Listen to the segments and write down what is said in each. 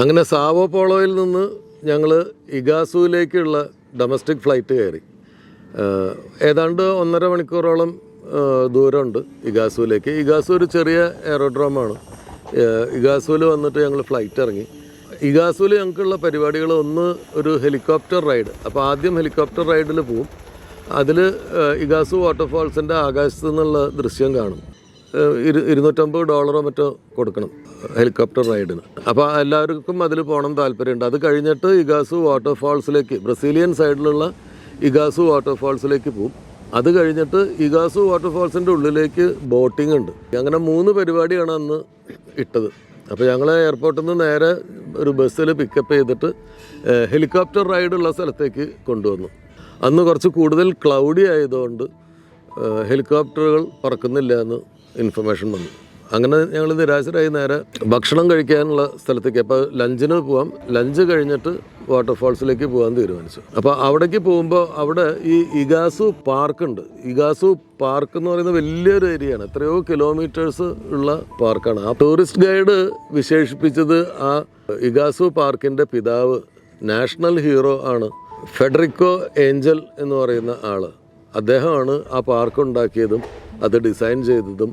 അങ്ങനെ സാവോ പോളോയിൽ നിന്ന് ഞങ്ങൾ ഇഗാസുവിലേക്കുള്ള ഡൊമസ്റ്റിക് ഫ്ലൈറ്റ് കയറി. ഏതാണ്ട് ഒന്നര മണിക്കൂറോളം ദൂരമുണ്ട് ഇഗാസുവിലേക്ക്. ഇഗാസു ഒരു ചെറിയ എയറോഡ്രോമാണ്. ഇഗാസുവിൽ വന്നിട്ട് ഞങ്ങൾ ഫ്ലൈറ്റ് ഇറങ്ങി. ഇഗാസുവിൽ ഞങ്ങൾക്കുള്ള പരിപാടികൾ ഒന്ന് ഒരു ഹെലികോപ്റ്റർ റൈഡ്. അപ്പോൾ ആദ്യം ഹെലികോപ്റ്റർ റൈഡിൽ പോവും. അതിൽ ഇഗാസു വാട്ടർഫാൾസിന്റെ ആകാശത്തു നിന്നുള്ള ദൃശ്യം കാണും. ഇരു ഇരുന്നൂറ്റമ്പത് ഡോളറോ മറ്റോ കൊടുക്കണം ഹെലികോപ്റ്റർ റൈഡിന്. അപ്പോൾ എല്ലാവർക്കും അതിൽ പോകണം താല്പര്യമുണ്ട്. അത് കഴിഞ്ഞിട്ട് ഇഗാസു വാട്ടർഫാൾസിലേക്ക് ബ്രസീലിയൻ സൈഡിലുള്ള ഇഗാസു വാട്ടർഫാൾസിലേക്ക് പോകും അത് കഴിഞ്ഞിട്ട് ഇഗാസു വാട്ടർഫാൾസിന്റെ ഉള്ളിലേക്ക് ബോട്ടിംഗ് ഉണ്ട്. അങ്ങനെ മൂന്ന് പരിപാടിയാണ് അന്ന് ഇട്ടത്. അപ്പോൾ ഞങ്ങൾ എയർപോർട്ടിൽ നിന്ന് നേരെ ഒരു ബസ്സിൽ പിക്കപ്പ് ചെയ്തിട്ട് ഹെലികോപ്റ്റർ റൈഡുള്ള സ്ഥലത്തേക്ക് കൊണ്ടുവന്നു. അന്ന് കുറച്ച് കൂടുതൽ ക്ലൗഡി ആയതുകൊണ്ട് ഹെലികോപ്റ്ററുകൾ പറക്കുന്നില്ല എന്ന് ഇൻഫർമേഷൻ വന്നു. അങ്ങനെ ഞങ്ങൾ നിരാശരായി നേരെ ഭക്ഷണം കഴിക്കാനുള്ള സ്ഥലത്തേക്ക് അപ്പോൾ ലഞ്ചിന് പോവാം. ലഞ്ച് കഴിഞ്ഞിട്ട് വാട്ടർഫാൾസിലേക്ക് പോകാൻ തീരുമാനിച്ചു. അപ്പോൾ അവിടേക്ക് പോകുമ്പോൾ അവിടെ ഈ ഇഗാസു പാർക്ക് ഉണ്ട്. ഇഗാസു പാർക്ക് എന്ന് പറയുന്നത് വലിയൊരു ഏരിയയാണ് എത്രയോ കിലോമീറ്റേഴ്സ് ഉള്ള പാർക്കാണ്. ആ ടൂറിസ്റ്റ് ഗൈഡ് വിശേഷിപ്പിച്ചത് ആ ഇഗാസു പാർക്കിന്റെ പിതാവ് നാഷണൽ ഹീറോ ആണ്. ഫെഡറിക്കോ ഏഞ്ചൽ എന്ന് പറയുന്ന ആൾ. അദ്ദേഹമാണ് ആ പാർക്ക് ഉണ്ടാക്കിയതും അത് ഡിസൈൻ ചെയ്തതും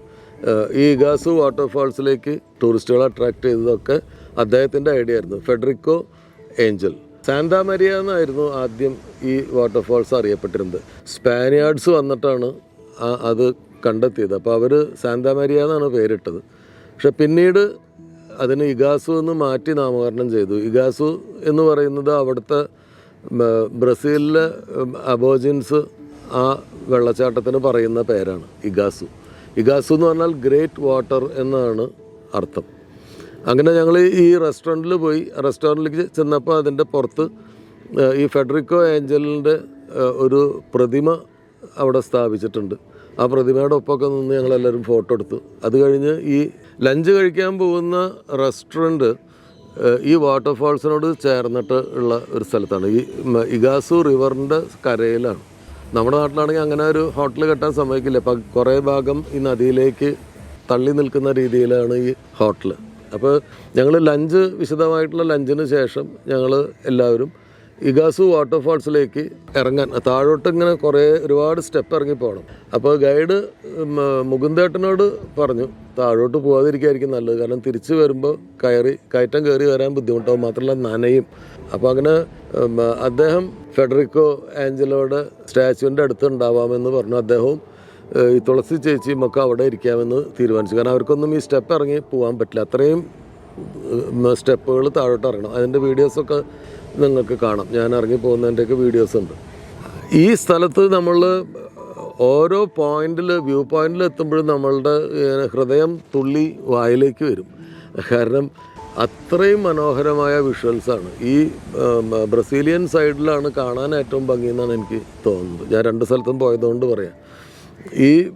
ഈ ഇഗാസു വാട്ടർഫാൾസിലേക്ക് ടൂറിസ്റ്റുകളെ അട്രാക്ട് ചെയ്തതൊക്കെ അദ്ദേഹത്തിന്റെ ഐഡിയ ആയിരുന്നു ഫെഡറിക്കോ ഏഞ്ചൽ. സാന്താ മരിയ എന്നായിരുന്നു ആദ്യം ഈ വാട്ടർഫാൾസ് അറിയപ്പെട്ടിരുന്നത്. സ്പാനിയാർഡ്സ് വന്നിട്ടാണ് അത് കണ്ടെത്തിയത്. അപ്പോൾ അവർ സാന്താ മരിയ എന്നാണ് പേരിട്ടത്. പക്ഷെ പിന്നീട് അതിന് ഇഗാസു എന്ന് മാറ്റി നാമകരണം ചെയ്തു. ഇഗാസു എന്ന് പറയുന്നത് അവിടുത്തെ ബ്രസീലിലെ അബോജിൻസ് ആ വെള്ളച്ചാട്ടത്തിന് പറയുന്ന പേരാണ് ഇഗാസു. ഇഗാസു എന്ന് പറഞ്ഞാൽ ഗ്രേറ്റ് വാട്ടർ എന്നാണ് അർത്ഥം. അങ്ങനെ ഞങ്ങൾ ഈ റെസ്റ്റോറന്റിൽ പോയി റെസ്റ്റോറന്റിലേക്ക് ചെന്നപ്പോൾ അതിന്റെ പുറത്ത് ഈ ഫെഡറിക്കോ ഏഞ്ചലിന്റെ ഒരു പ്രതിമ അവിടെ സ്ഥാപിച്ചിട്ടുണ്ട്. ആ പ്രതിമയുടെ ഒപ്പമൊക്കെ നിന്ന് ഞങ്ങളെല്ലാവരും ഫോട്ടോ എടുത്തു. അത് കഴിഞ്ഞ് ഈ ലഞ്ച് കഴിക്കാൻ പോകുന്ന റെസ്റ്റോറന്റ് ഈ വാട്ടർഫാൾസിനോട് ചേർന്നിട്ട് ഉള്ള ഒരു സ്ഥലത്താണ്. ഈ ഇഗാസു റിവറിന്റെ കരയിലാണ്. നമ്മുടെ നാട്ടിലാണെങ്കിൽ അങ്ങനെ ഒരു ഹോട്ടൽ കെട്ടാൻ സമ്മതിക്കില്ല. അപ്പം കുറേ ഭാഗം ഈ നദിയിലേക്ക് തള്ളി നിൽക്കുന്ന രീതിയിലാണ് ഈ ഹോട്ടൽ. അപ്പോൾ ഞങ്ങൾ ലഞ്ച് വിശദമായിട്ടുള്ള ലഞ്ചിന് ശേഷം ഞങ്ങൾ എല്ലാവരും ഇഗാസു വാട്ടർഫാൾസിലേക്ക് ഇറങ്ങാൻ. താഴോട്ട് ഇങ്ങനെ കുറേ ഒരുപാട് സ്റ്റെപ്പ് ഇറങ്ങി പോകണം. അപ്പോൾ ഗൈഡ് മുകുന്ദേട്ടനോട് പറഞ്ഞു താഴോട്ട് പോകാതിരിക്കായിരിക്കും നല്ലത്. കാരണം തിരിച്ചു വരുമ്പോൾ കയറി കയറ്റം കയറി വരാൻ ബുദ്ധിമുട്ടാവും. മാത്രമല്ല നനയും. അപ്പോൾ അങ്ങനെ അദ്ദേഹം ഫെഡറിക്കോ ആഞ്ചലോയുടെ സ്റ്റാച്ചുവിന്റെ അടുത്ത് ഉണ്ടാവാമെന്ന് പറഞ്ഞു. അദ്ദേഹവും ഈ തുളസി ചേച്ചിയും ഒക്കെ അവിടെ ഇരിക്കാമെന്ന് തീരുമാനിച്ചു. കാരണം അവർക്കൊന്നും ഈ സ്റ്റെപ്പ് ഇറങ്ങി പോകാൻ പറ്റില്ല. അത്രയും സ്റ്റെപ്പുകൾ താഴോട്ട് ഇറങ്ങണം. അതിന്റെ വീഡിയോസൊക്കെ നിങ്ങൾക്ക് കാണാം. ഞാൻ ഇറങ്ങി പോകുന്നതിന്റെയൊക്കെ വീഡിയോസ് ഉണ്ട്. ഈ സ്ഥലത്ത് നമ്മൾ ഓരോ പോയിന്റിൽ വ്യൂ പോയിന്റിൽ എത്തുമ്പോഴും നമ്മളുടെ ഹൃദയം തുള്ളി വായിലേക്ക് വരും. കാരണം അത്രയും മനോഹരമായ വിഷ്വൽസാണ് ഈ ബ്രസീലിയൻ സൈഡിലാണ് കാണാൻ ഏറ്റവും ഭംഗിയെന്നാണ് എനിക്ക് തോന്നുന്നത്. ഞാൻ രണ്ട് സ്ഥലത്തും പോയതുകൊണ്ട് പറയാം. ഈ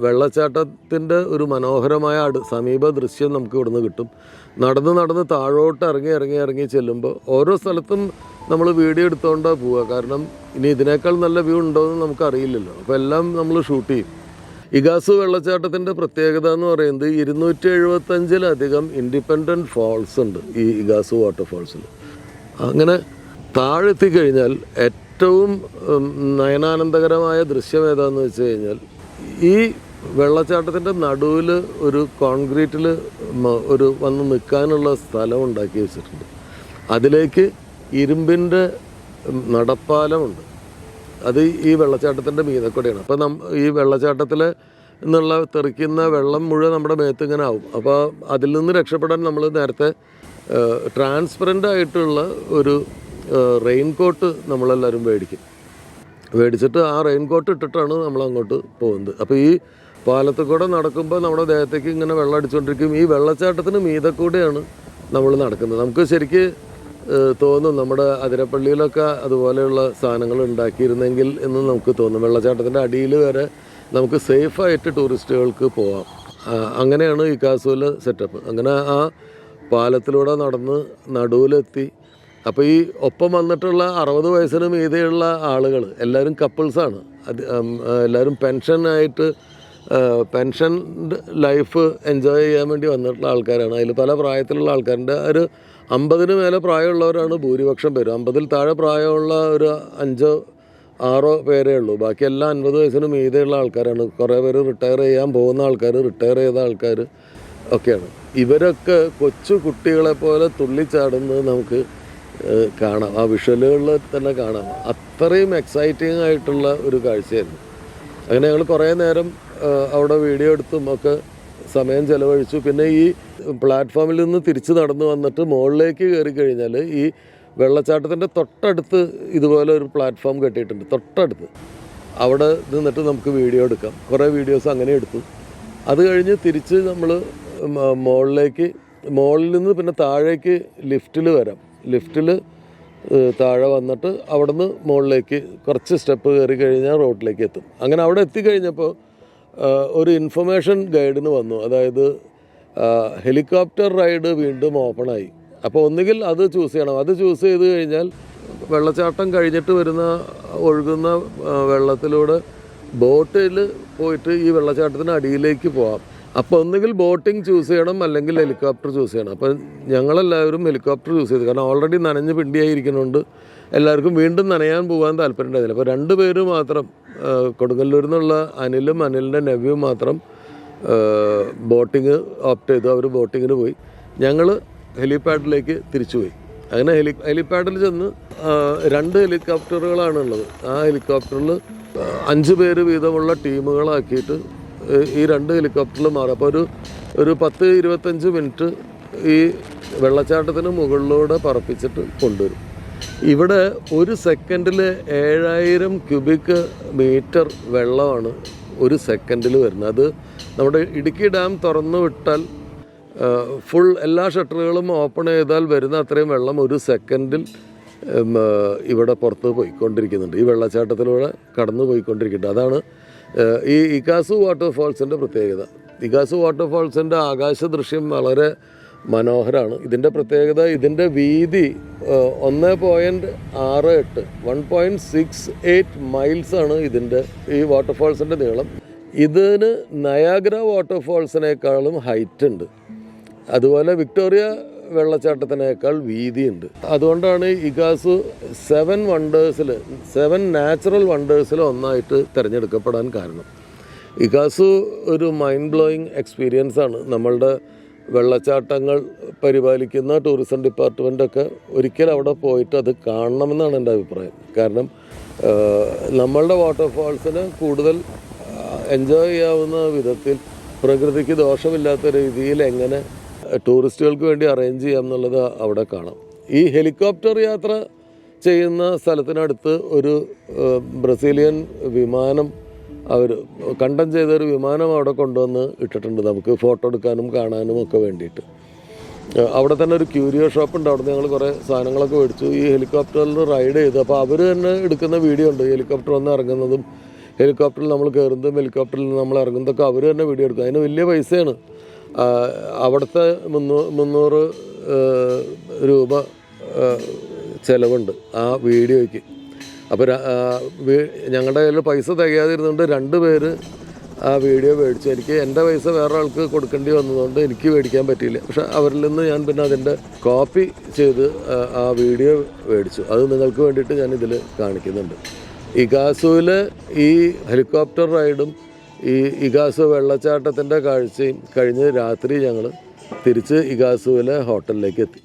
വെള്ളച്ചാട്ടത്തിന്റെ ഒരു മനോഹരമായ അടു സമീപ ദൃശ്യം നമുക്ക് ഇവിടുന്ന് കിട്ടും. നടന്ന് നടന്ന് താഴോട്ട് ഇറങ്ങി ഇറങ്ങി ഇറങ്ങി ചെല്ലുമ്പോൾ ഓരോ സ്ഥലത്തും നമ്മൾ വീഡിയോ എടുത്തുകൊണ്ടാണ് പോവുക കാരണം ഇനി ഇതിനേക്കാൾ നല്ല വ്യൂ ഉണ്ടോ എന്ന് നമുക്ക് അറിയില്ലല്ലോ അപ്പോൾ എല്ലാം നമ്മൾ ഷൂട്ട് ചെയ്യും. ഇഗാസു വെള്ളച്ചാട്ടത്തിന്റെ പ്രത്യേകത എന്ന് പറയുന്നത് ഇരുന്നൂറ്റി എഴുപത്തഞ്ചിലധികം ഇൻഡിപെൻഡന്റ് ഫോൾസ് ഉണ്ട് ഈ ഇഗാസു വാട്ടർഫാൾസിൽ അങ്ങനെ താഴെത്തി കഴിഞ്ഞാൽ ഏറ്റവും നയനാനന്ദകരമായ ദൃശ്യം ഏതാന്ന് വെച്ച് കഴിഞ്ഞാൽ ഈ വെള്ളച്ചാട്ടത്തിന്റെ നടുവിൽ ഒരു കോൺക്രീറ്റിൽ ഒരു വന്ന് നിൽക്കാനുള്ള സ്ഥലം ഉണ്ടാക്കി വെച്ചിട്ടുണ്ട്. അതിലേക്ക് ഇരുമ്പിന്റെ നടപ്പാലമുണ്ട്. അത് ഈ വെള്ളച്ചാട്ടത്തിന്റെ മീതക്കൂടെയാണ്. അപ്പോൾ നം ഈ വെള്ളച്ചാട്ടത്തിൽ നിന്നുള്ള തെറിക്കുന്ന വെള്ളം മുഴുവൻ നമ്മുടെ മേത്ത് ഇങ്ങനെ ആവും. അപ്പോൾ അതിൽ നിന്ന് രക്ഷപ്പെടാൻ നമ്മൾ നേരത്തെ ട്രാൻസ്പെറന്റ് ആയിട്ടുള്ള ഒരു റെയിൻ കോട്ട് നമ്മളെല്ലാവരും മേടിക്കും. മേടിച്ചിട്ട് ആ റെയിൻ കോട്ട് ഇട്ടിട്ടാണ് നമ്മൾ അങ്ങോട്ട് പോകുന്നത്. അപ്പോൾ ഈ പാലത്തിൽ കൂടെ നടക്കുമ്പോൾ നമ്മുടെ ദേഹത്തേക്ക് ഇങ്ങനെ വെള്ളം അടിച്ചുകൊണ്ടിരിക്കും ഈ വെള്ളച്ചാട്ടത്തിന് മീതെ കൂടെയാണ് നമ്മൾ നടക്കുന്നത്. നമുക്ക് ശരിക്ക് തോന്നും നമ്മുടെ അതിരപ്പള്ളിയിലൊക്കെ അതുപോലെയുള്ള സാധനങ്ങൾ ഉണ്ടാക്കിയിരുന്നെങ്കിൽ എന്ന് നമുക്ക് തോന്നും. വെള്ളച്ചാട്ടത്തിന്റെ അടിയിൽ വരെ നമുക്ക് സേഫായിട്ട് ടൂറിസ്റ്റുകൾക്ക് പോവാം. അങ്ങനെയാണ് ഈ കാസൂൽ സെറ്റപ്പ് അങ്ങനെ ആ പാലത്തിലൂടെ നടന്ന് നടുവിലെത്തി അപ്പോൾ ഈ ഒപ്പം വന്നിട്ടുള്ള അറുപത് വയസ്സിന് മീതെയുള്ള ആളുകൾ എല്ലാവരും കപ്പിൾസാണ് അത് എല്ലാവരും പെൻഷനായിട്ട് പെൻഷൻ ലൈഫ് എൻജോയ് ചെയ്യാൻ വേണ്ടി വന്നിട്ടുള്ള ആൾക്കാരാണ്. അതിൽ പല പ്രായത്തിലുള്ള ആൾക്കാരുടെ ഒരു അമ്പതിന് മേലെ പ്രായമുള്ളവരാണ് ഭൂരിപക്ഷം പേരും. അമ്പതിൽ താഴെ പ്രായമുള്ള ഒരു അഞ്ചോ ആറോ പേരേ ഉള്ളൂ. ബാക്കി എല്ലാം അൻപത് വയസ്സിന് മീതെയുള്ള ആൾക്കാരാണ്. കുറേ പേര് റിട്ടയർ ചെയ്യാൻ പോകുന്ന ആൾക്കാർ റിട്ടയർ ചെയ്ത ആൾക്കാർ ഒക്കെയാണ്. ഇവരൊക്കെ കൊച്ചു കുട്ടികളെ പോലെ തുള്ളിച്ചാടുന്നത് നമുക്ക് കാണാം. ആ വിഷ്വലുകളിൽ തന്നെ കാണാം. അത്രയും എക്സൈറ്റിംഗ് ആയിട്ടുള്ള ഒരു കാഴ്ചയായിരുന്നു. അങ്ങനെ ഞങ്ങൾ കുറേ നേരം അവിടെ വീഡിയോ എടുത്തും ഒക്കെ സമയം ചിലവഴിച്ചു. പിന്നെ ഈ പ്ലാറ്റ്ഫോമിൽ നിന്ന് തിരിച്ച് നടന്നു വന്നിട്ട് മുകളിലേക്ക് കയറി കഴിഞ്ഞാൽ ഈ വെള്ളച്ചാട്ടത്തിന്റെ തൊട്ടടുത്ത് ഇതുപോലെ ഒരു പ്ലാറ്റ്ഫോം കെട്ടിയിട്ടുണ്ട്. തൊട്ടടുത്ത്. അവിടെ നിന്നിട്ട് നമുക്ക് വീഡിയോ എടുക്കാം. കുറേ വീഡിയോസ് അങ്ങനെ എടുത്തു. അത് കഴിഞ്ഞ് തിരിച്ച് നമ്മൾ മുകളിലേക്ക് മുകളിൽ നിന്ന് പിന്നെ താഴേക്ക് ലിഫ്റ്റിൽ വരാം. ലിഫ്റ്റിൽ താഴെ വന്നിട്ട് അവിടുന്ന് മുകളിലേക്ക് കുറച്ച് സ്റ്റെപ്പ് കയറി കഴിഞ്ഞാൽ റോഡിലേക്ക് എത്തും. അങ്ങനെ അവിടെ എത്തിക്കഴിഞ്ഞപ്പോൾ ഒരു ഇൻഫർമേഷൻ ഗൈഡിന് വന്നു. അതായത് ഹെലികോപ്റ്റർ റൈഡ് വീണ്ടും ഓപ്പണായി. അപ്പോൾ ഒന്നുകിൽ അത് ചൂസ് ചെയ്യണം. അത് ചൂസ് ചെയ്ത് കഴിഞ്ഞാൽ വെള്ളച്ചാട്ടം കഴിഞ്ഞിട്ട് വരുന്ന ഒഴുകുന്ന വെള്ളത്തിലൂടെ ബോട്ടിൽ പോയിട്ട് ഈ വെള്ളച്ചാട്ടത്തിന് അടിയിലേക്ക് പോവാം. അപ്പോൾ ഒന്നുകിൽ ബോട്ടിംഗ് ചൂസ് ചെയ്യണം അല്ലെങ്കിൽ ഹെലികോപ്റ്റർ ചൂസ് ചെയ്യണം. അപ്പം ഞങ്ങളെല്ലാവരും ഹെലികോപ്റ്റർ ചൂസ് ചെയ്തു കാരണം ഓൾറെഡി നനഞ്ഞ് പിണ്ടിയായിരിക്കുന്നുണ്ട്. എല്ലാവർക്കും വീണ്ടും നനയാൻ പോകാൻ താല്പര്യം ഉണ്ടായിരുന്നില്ല. അപ്പോൾ രണ്ട് പേര് മാത്രം കൊടുങ്ങല്ലൂരിൽ നിന്നുള്ള അനിലും അനിലിന്റെ നെവ്യും മാത്രം ബോട്ടിങ് ഓപ്റ്റ് ചെയ്തു. അവർ ബോട്ടിങ്ങിന് പോയി. ഞങ്ങൾ ഹെലിപാഡിലേക്ക് തിരിച്ചു പോയി. അങ്ങനെ ഹെലി ഹെലിപാഡിൽ ചെന്ന് രണ്ട് ഹെലികോപ്റ്ററുകളാണ് ഉള്ളത്. ആ ഹെലികോപ്റ്ററിൽ അഞ്ച് പേര് വീതമുള്ള ടീമുകളാക്കിയിട്ട് ഈ രണ്ട് ഹെലികോപ്റ്ററിൽ മാറും. അപ്പോൾ ഒരു ഒരു പത്ത് ഇരുപത്തഞ്ച് മിനിറ്റ് ഈ വെള്ളച്ചാട്ടത്തിന് മുകളിലൂടെ പറപ്പിച്ചിട്ട് കൊണ്ടുവരും. ഇവിടെ ഒരു സെക്കൻഡിൽ ഏഴായിരം ക്യൂബിക് മീറ്റർ വെള്ളമാണ് ഒരു സെക്കൻഡിൽ വരുന്നത്. അത് നമ്മുടെ ഇടുക്കി ഡാം തുറന്നു വിട്ടാൽ ഫുൾ എല്ലാ ഷട്ടറുകളും ഓപ്പൺ ചെയ്താൽ വരുന്ന അത്രയും വെള്ളം ഒരു സെക്കൻഡിൽ ഇവിടെ പുറത്ത് പോയിക്കൊണ്ടിരിക്കുന്നുണ്ട്. ഈ വെള്ളച്ചാട്ടത്തിലൂടെ കടന്നു പോയിക്കൊണ്ടിരിക്കുന്നുണ്ട് അതാണ് ഈ ഇക്കാസു വാട്ടർഫാൾസിന്റെ പ്രത്യേകത. ഇക്കാസു വാട്ടർഫാൾസിന്റെ ആകാശ ദൃശ്യം വളരെ മനോഹരമാണ് ഇതിന്റെ പ്രത്യേകത ഇതിന്റെ വീതി ഒന്ന് പോയിന്റ് ആറ് എട്ട് വൺ പോയിന്റ് സിക്സ് എയ്റ്റ് മൈൽസാണ് ഇതിന്റെ ഈ വാട്ടർഫാൾസിന്റെ നീളം. ഇതിന് നയാഗ്ര വാട്ടർഫാൾസിനേക്കാളും ഹൈറ്റ് ഉണ്ട്. അതുപോലെ വിക്ടോറിയ വെള്ളച്ചാട്ടത്തിനേക്കാൾ വീതിയുണ്ട്. അതുകൊണ്ടാണ് ഇഗാസ് സെവൻ വണ്ടേഴ്സിൽ സെവൻ നാച്ചുറൽ വണ്ടേഴ്സിൽ ഒന്നായിട്ട് തിരഞ്ഞെടുക്കപ്പെടാൻ കാരണം. ഇഗാസ് ഒരു മൈൻഡ് ബ്ലോയിങ് എക്സ്പീരിയൻസ് ആണ് നമ്മളുടെ വെള്ളച്ചാട്ടങ്ങൾ പരിപാലിക്കുന്ന ടൂറിസം ഡിപ്പാർട്ട്മെന്റൊക്കെ ഒരിക്കലും അവിടെ പോയിട്ട് അത് കാണണമെന്നാണ് എന്റെ അഭിപ്രായം. കാരണം നമ്മളുടെ വാട്ടർഫാൾസിന് കൂടുതൽ എൻജോയ് ചെയ്യാവുന്ന വിധത്തിൽ പ്രകൃതിക്ക് ദോഷമില്ലാത്ത രീതിയിൽ എങ്ങനെ ടൂറിസ്റ്റുകൾക്ക് വേണ്ടി അറേഞ്ച് ചെയ്യാം എന്നുള്ളത് അവിടെ കാണാം. ഈ ഹെലികോപ്റ്റർ യാത്ര ചെയ്യുന്ന സ്ഥലത്തിനടുത്ത് ഒരു ബ്രസീലിയൻ വിമാനം അവർ കണ്ടം ചെയ്ത ഒരു വിമാനം അവിടെ കൊണ്ടുവന്ന് ഇട്ടിട്ടുണ്ട്. നമുക്ക് ഫോട്ടോ എടുക്കാനും കാണാനും ഒക്കെ വേണ്ടിയിട്ട്. അവിടെ തന്നെ ഒരു ക്യൂരിയോ ഷോപ്പ് ഉണ്ട്. അവിടെ ഞങ്ങൾ കുറേ സാധനങ്ങളൊക്കെ മേടിച്ചു. ഈ ഹെലികോപ്റ്ററിൽ റൈഡ് ചെയ്തു. അപ്പോൾ അവർ തന്നെ എടുക്കുന്ന വീഡിയോ ഉണ്ട്. ഹെലികോപ്റ്റർ വന്ന് ഇറങ്ങുന്നതും ഹെലികോപ്റ്ററിൽ നമ്മൾ കയറുന്നതും ഹെലികോപ്റ്ററിൽ നമ്മൾ ഇറങ്ങുന്നതൊക്കെ അവർ തന്നെ വീഡിയോ എടുക്കും. അതിന് വലിയ പൈസയാണ്. അവിടുത്തെ മുന്നൂ മുന്നൂറ് രൂപ ചിലവുണ്ട് ആ വീഡിയോയ്ക്ക്. അപ്പോൾ ഞങ്ങളുടെ കയ്യിൽ പൈസ തികയാതിരുന്നുകൊണ്ട് രണ്ട് പേര് ആ വീഡിയോ മേടിച്ചു. എനിക്ക് എന്റെ പൈസ വേറെ ആൾക്ക് കൊടുക്കേണ്ടി വന്നതുകൊണ്ട് എനിക്ക് മേടിക്കാൻ പറ്റിയില്ല. പക്ഷെ അവരിൽ നിന്ന് ഞാൻ പിന്നെ അതിന്റെ കോപ്പി ചെയ്ത് ആ, വീഡിയോ മേടിച്ചു. അത് നിങ്ങൾക്ക് വേണ്ടിയിട്ട് ഞാൻ ഇതിൽ കാണിക്കുന്നുണ്ട്. ഇഗാസുവിൽ ഈ ഹെലികോപ്റ്റർ റൈഡും ഈ ഇഗാസു വെള്ളച്ചാട്ടത്തിന്റെ കാഴ്ചയും കഴിഞ്ഞ് രാത്രി ഞങ്ങൾ തിരിച്ച് ഇഗാസുവിലെ ഹോട്ടലിലേക്ക് എത്തി.